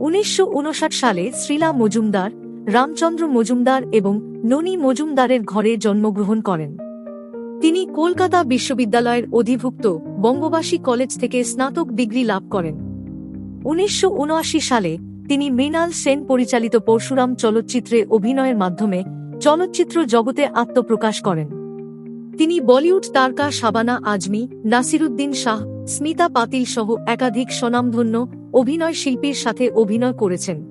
উনিশশো উনষাট সালে শ্রীলা মজুমদার, রামচন্দ্র মজুমদার এবং ননী মজুমদারের ঘরে জন্মগ্রহণ করেন। তিনি কলকাতা বিশ্ববিদ্যালয়ের অধিভুক্ত বঙ্গবাসী কলেজ থেকে স্নাতক ডিগ্রি লাভ করেন। উনিশশো উনআশি সালে তিনি মৃণাল সেন পরিচালিত পরশুরাম চলচ্চিত্রে অভিনয়ের মাধ্যমে চলচ্চিত্র জগতে আত্মপ্রকাশ করেন। তিনি বলিউড তারকা শাবানা আজমি, নাসিরুদ্দিন শাহ, স্মিতা পাতিল সহ একাধিক স্বনামধন্য অভিনয় শিল্পীর সাথে অভিনয় করেছেন।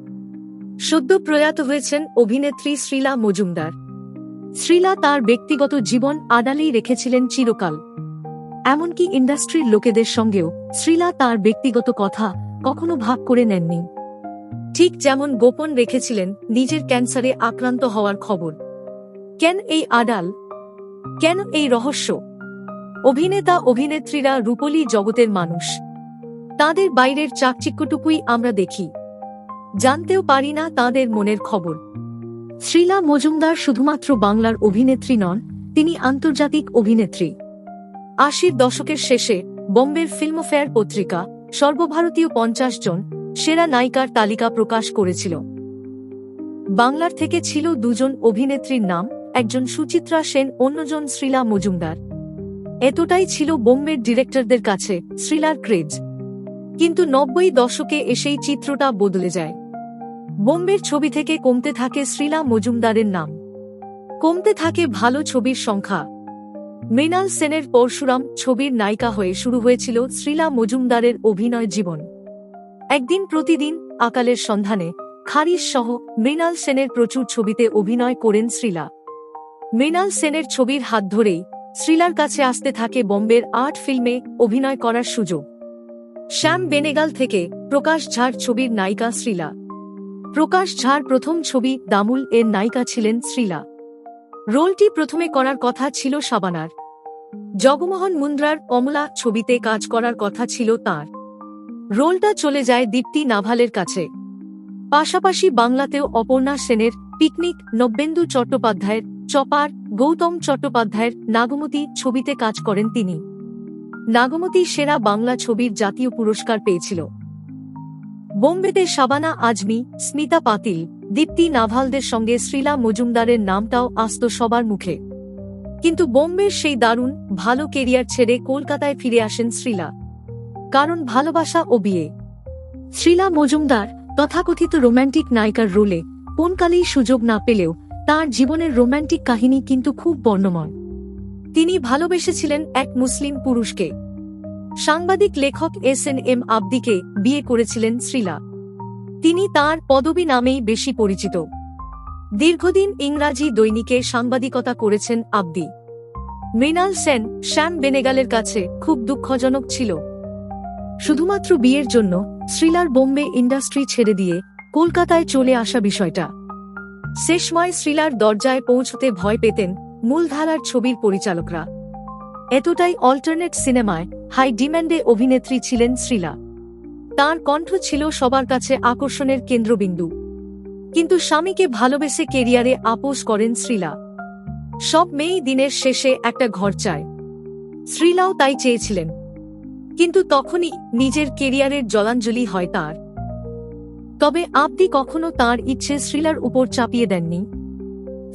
সদ্য প্রয়াত হয়েছেন অভিনেত্রী শ্রীলা মজুমদার। শ্রীলা তার ব্যক্তিগত জীবন আড়ালেই রেখেছিলেন চিরকাল। এমনকি ইন্ডাস্ট্রির লোকেদের সঙ্গেও শ্রীলা তার ব্যক্তিগত কথা কখনো ভাগ করে নেননি। ঠিক যেমন গোপন রেখেছিলেন নিজের ক্যান্সারে আক্রান্ত হওয়ার খবর। কেন এই আড়াল? কেন এই রহস্য? অভিনেতা অভিনেত্রীরা রূপলী জগতের মানুষ। তাদের বাইরের চাকচিক্যটুকুই আমরা দেখি। জানতেও পারি না তাদের মনের খবর। শ্রীলা মজুমদার শুধুমাত্র বাংলার অভিনেত্রী নন, তিনি আন্তর্জাতিক অভিনেত্রী। আশির দশকের শেষে বম্বের ফিল্মফেয়ার পত্রিকা সর্বভারতীয় পঞ্চাশ জন সেরা নায়িকার তালিকা প্রকাশ করেছিল। বাংলার থেকে ছিল দুজন অভিনেত্রীর নাম, একজন সুচিত্রা সেন, অন্যজন শ্রীলা মজুমদার। এতটাই ছিল বোম্বের ডিরেক্টরদের কাছে শ্রীলার ক্রেজ। কিন্তু নব্বই দশকে এসেই চিত্রটা বদলে যায়। বোম্বের ছবি থেকে কমতে থাকে শ্রীলা মজুমদারের নাম। কমতে থাকে ভালো ছবির সংখ্যা। মৃণাল সেনের পরশুরাম ছবির নায়িকা হয়ে শুরু হয়েছিল শ্রীলা মজুমদারের অভিনয় জীবন। একদিন প্রতিদিন আকালের সন্ধানে খারিশ সহ মৃণাল সেনের প্রচুর ছবিতে অভিনয় করেন শ্রীলা। মৃণাল সেনের ছবির হাত ধরেই শ্রীলার কাছে আসতে থাকে বম্বের আর্ট ফিল্মে অভিনয় করার সুযোগ। শ্যাম বেনেগাল থেকে প্রকাশ ঝাড় ছবির নায়িকা শ্রীলা। প্রকাশ ঝাড় প্রথম ছবি দামুল এর নায়িকা ছিলেন শ্রীলা। রোলটি প্রথমে করার কথা ছিল সাবানার। জগমোহন মুন্দ্রার কমলা ছবিতে কাজ করার কথা ছিল তার। রোলটা চলে যায় দীপ্তি নাভালের কাছে। পাশাপাশি বাংলাতেও অপর্ণা সেনের পিকনিক নব্যেন্দু চট্টোপাধ্যায়ের চপার গৌতম চট্টোপাধ্যায়ের নাগমতী ছবিতে কাজ করেন তিনি। নাগমতী সেরা বাংলা ছবির জাতীয় পুরস্কার পেয়েছিল। বোম্বেতে শাবানা আজমি, স্মিতা পাতিল, দীপ্তি নাভালদের সঙ্গে শ্রীলা মজুমদারের নামটাও আসত সবার মুখে। কিন্তু বোম্বের সেই দারুণ, ভালো কেরিয়ার ছেড়ে কলকাতায় ফিরে আসেন শ্রীলা। কারণ ভালোবাসা ও বিয়ে। শ্রীলা মজুমদার তথাকথিত রোম্যান্টিক নায়িকার রোলে, কোনকালেই সুযোগ না পেলেও তার জীবনের রোম্যান্টিক কাহিনী কিন্তু খুব বর্ণময়। তিনি ভালোবেসেছিলেন এক মুসলিম পুরুষকে। সাংবাদিক লেখক এস এন এম আবদিকে বিয়ে করেছিলেন শ্রীলা। তিনি তার পদবী নামেই বেশি পরিচিত। দীর্ঘদিন ইংরাজি দৈনিকে সাংবাদিকতা করেছেন আবদি। মৃণাল সেন, শ্যাম বেনেগালের কাছে খুব দুঃখজনক ছিল। শুধুমাত্র বিয়ের জন্য শ্রীলার বোম্বে ইন্ডাস্ট্রি ছেড়ে দিয়ে কলকাতায় চলে আসা বিষয়টা। শেষময় শ্রীলার দরজায় পৌঁছতে ভয় পেতেন মূলধারার ছবির পরিচালকরা। এতটাই অল্টারনেট সিনেমায় হাই ডিম্যান্ডে অভিনেত্রী ছিলেন শ্রীলা। তার কণ্ঠ ছিল সবার কাছে আকর্ষণের কেন্দ্রবিন্দু। কিন্তু স্বামীকে ভালোবেসে কেরিয়ারে আপোষ করেন শ্রীলা। সব মেয়েই দিনের শেষে একটা ঘর চায়। শ্রীলাও তাই চেয়েছিলেন। কিন্তু তখনই নিজের কেরিয়ারের জলাঞ্জলি হয় তার। তবে আবদি কখনো তার ইচ্ছে শ্রীলার উপর চাপিয়ে দেননি।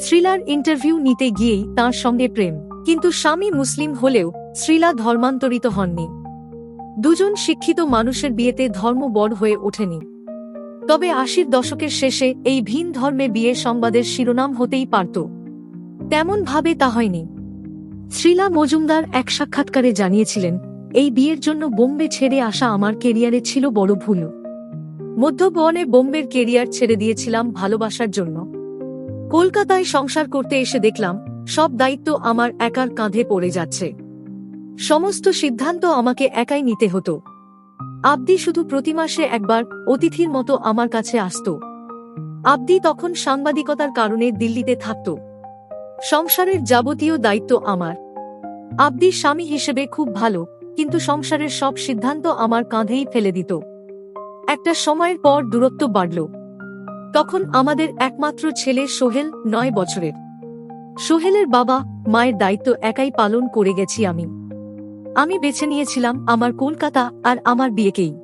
শ্রীলার ইন্টারভিউ নিতে গিয়েই তার সঙ্গে প্রেম। কিন্তু স্বামী মুসলিম হলেও শ্রীলা ধর্মান্তরিত হননি। দুজন শিক্ষিত মানুষের বিয়েতে ধর্ম বড় হয়ে ওঠেনি। তবে আশির দশকের শেষে এই ভিন ধর্মে বিয়ে সংবাদের শিরোনাম হতেই পারত। তেমন ভাবে তা হয়নি। শ্রীলা মজুমদার এক সাক্ষাৎকারে জানিয়েছিলেন, এই বিয়ের জন্য বোম্বে ছেড়ে আসা আমার কেরিয়ারে ছিল বড় ভুল। মধ্যবনে বোম্বের কেরিয়ার ছেড়ে দিয়েছিলাম ভালোবাসার জন্য। কলকাতায় সংসার করতে এসে দেখলাম, সব দায়িত্ব আমার একার কাঁধে পড়ে যাচ্ছে। সমস্ত সিদ্ধান্ত আমাকে একাই নিতে হতো। আবদি শুধু প্রতি মাসে একবার অতিথির মতো আমার কাছে আসত। আবদি তখন সাংবাদিকতার কারণে দিল্লিতে থাকত। সংসারের যাবতীয় দায়িত্ব আমার। আবদি স্বামী হিসেবে খুব ভালো, কিন্তু সংসারের সব সিদ্ধান্ত আমার কাঁধেই ফেলে দিত। একটা সময়ের পর দূরত্ব বাড়ল। তখন আমাদের একমাত্র ছেলে সোহেল নয় বছরের। সোহেলের বাবা মায়ের দায়িত্ব একাই পালন করে গেছি আমি। আমি বেছে নিয়েছিলাম আমার কলকাতা আর আমার বিয়েকেই।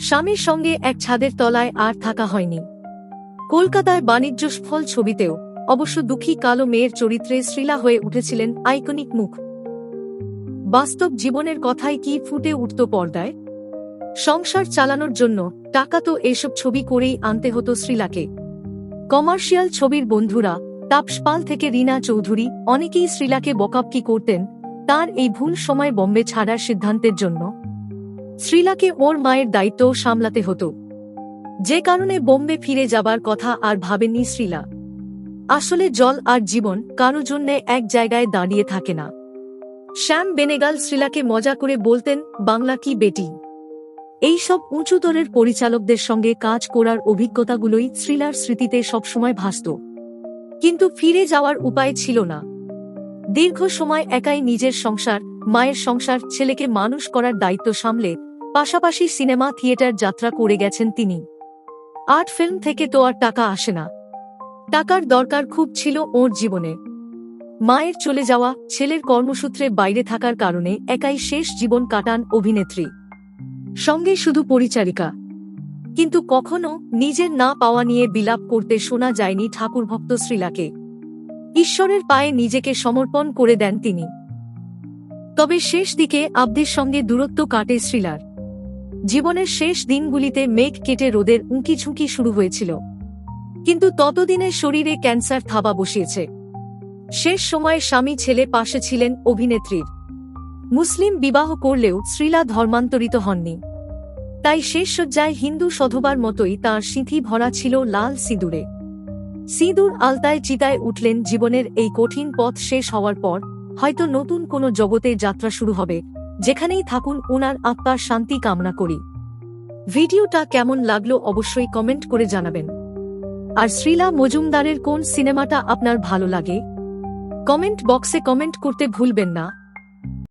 স্বামীর সঙ্গে এক ছাদের তলায় আর থাকা হয়নি। কলকাতায় বাণিজ্য ফল ছবিতেও অবশ্য দুঃখী কালো মেয়ের চরিত্রে শ্রীলা হয়ে উঠেছিলেন আইকনিক মুখ। বাস্তব জীবনের কথাই কি ফুটে উঠত পর্দায়? সংসার চালানোর জন্য টাকা তো এসব ছবি করেই আনতে হতো শ্রীলাকে। কমার্শিয়াল ছবির বন্ধুরা, তাপসপাল থেকে রিনা চৌধুরী, অনেকেই শ্রীলাকে বকাপকি করতেন, তার এই ভুল সময় বম্বে ছাড়ার সিদ্ধান্তের জন্য। শ্রীলাকে ওর মায়ের দায়িত্ব সামলাতে হতো। যে কারণে বোম্বে ফিরে যাবার কথা আর ভাবেননি শ্রীলা। আসলে জল আর জীবন কারও জন্যে এক জায়গায় দাঁড়িয়ে থাকে না। শ্যাম বেনেগাল শ্রীলাকে মজা করে বলতেন, বাংলা কি বেটি? এইসব উঁচুতরের পরিচালকদের সঙ্গে কাজ করার অভিজ্ঞতাগুলোই শ্রীলার স্মৃতিতে সবসময় ভাসত। কিন্তু ফিরে যাওয়ার উপায় ছিল না। দীর্ঘ সময় একাই নিজের সংসার, মায়ের সংসার, ছেলেকে মানুষ করার দায়িত্ব সামলে পাশাপাশি সিনেমা, থিয়েটার যাত্রা করে গেছেন তিনি। আর্ট ফিল্ম থেকে তো আর টাকা আসে না। টাকার দরকার খুব ছিল ওর জীবনে। মায়ের চলে যাওয়া, ছেলের কর্মসূত্রে বাইরে থাকার কারণে একাই শেষ জীবন কাটান অভিনেত্রী। সঙ্গে শুধু পরিচারিকা। কিন্তু কখনো নিজের না পাওয়া নিয়ে বিলাপ করতে শোনা যায়নি ঠাকুরভক্ত শ্রীলাকে। ঈশ্বরের পায়ে নিজেকে সমর্পণ করে দেন তিনি। তবে শেষ দিকে আব্দের সঙ্গে দূরত্ব কাটে শ্রীলার। জীবনের শেষ দিনগুলিতে মেঘ কেটে রোদের উঁকি ঝুঁকি শুরু হয়েছিল। কিন্তু ততদিনে শরীরে ক্যান্সার থাবা বসিয়েছে। শেষ সময়ে স্বামী ছেলে পাশে ছিলেন অভিনেত্রীর। মুসলিম বিবাহ করলেও শ্রীলা ধর্মান্তরিত হননি। তাই শেষ সজ্জায় হিন্দু সধবার মতোই তাঁর সিঁথি ভরা ছিল লাল সিঁদুরে। সিঁদুর আলতায় চিতায় উঠলেন জীবনের এই কঠিন পথ শেষ হওয়ার পর, হয়তো নতুন কোনো জগতে যাত্রা শুরু হবে, যেখানেই থাকুন ওনার আত্মার শান্তি কামনা করি। ভিডিওটা কেমন লাগল অবশ্যই কমেন্ট করে জানাবেন। আর শ্রীলা মজুমদারের কোন সিনেমাটা আপনার ভালো লাগে? কমেন্ট বক্সে কমেন্ট করতে ভুলবেন না।